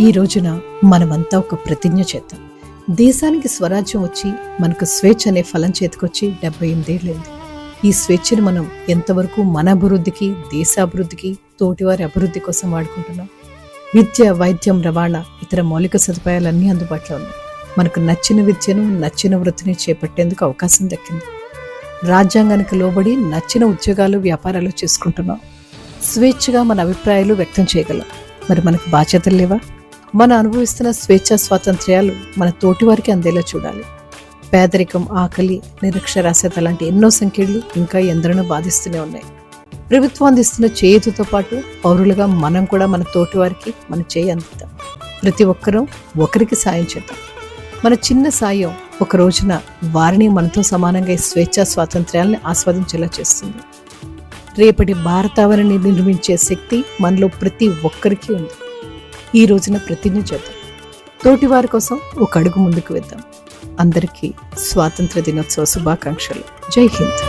ఈ రోజున మనమంతా ఒక ప్రతిజ్ఞ చేద్దాం. దేశానికి స్వరాజ్యం వచ్చి మనకు స్వేచ్ఛ అనే ఫలం చేతికొచ్చి డెబ్బై ఎనిమిదేళ్ళైంది ఈ స్వేచ్ఛను మనం ఎంతవరకు మన అభివృద్ధికి దేశాభివృద్ధికి తోటివారి అభివృద్ధి కోసం వాడుకుంటున్నాం? విద్య వైద్యం రవాణా ఇతర మౌలిక సదుపాయాలన్నీ అందుబాటులో ఉన్నాయి. మనకు నచ్చిన విద్యను నచ్చిన వృత్తిని చేపట్టేందుకు అవకాశం దక్కింది. రాజ్యాంగానికి లోబడి నచ్చిన ఉద్యోగాలు వ్యాపారాలు చేసుకుంటున్నాం. స్వేచ్ఛగా మన అభిప్రాయాలు వ్యక్తం చేయగలం. మరి మనకు బాధ్యతలు లేవా? మన అనుభవిస్తున్న స్వేచ్ఛ స్వాతంత్ర్యాలు మన తోటివారికి అందేలా చూడాలి. పేదరికం ఆకలి నిరక్షరాస్యత లాంటి ఎన్నో సంఖ్యలు ఇంకా ఎందరినో బాధిస్తూనే ఉన్నాయి. ప్రభుత్వం అందిస్తున్న చేయుతతో పాటు పౌరులుగా మనం కూడా మన తోటివారికి మన చేయి అందిద్దాం. ప్రతి ఒక్కరూ ఒకరికి సాయం చేద్దాం. మన చిన్న సాయం ఒక రోజున వారిని మనతో సమానంగా ఈ స్వేచ్ఛ స్వాతంత్ర్యాలను ఆస్వాదించేలా చేస్తుంది. రేపటి భారతావరణి నిర్మించే శక్తి మనలో ప్రతి ఒక్కరికి ఉంది. ఈ రోజున ప్రతిజ్ఞ చేద్దాం. తోటివారి కోసం ఒక అడుగు ముందుకు వెళ్దాం అందరికీ స్వాతంత్ర దినోత్సవ శుభాకాంక్షలు. జై హింద్.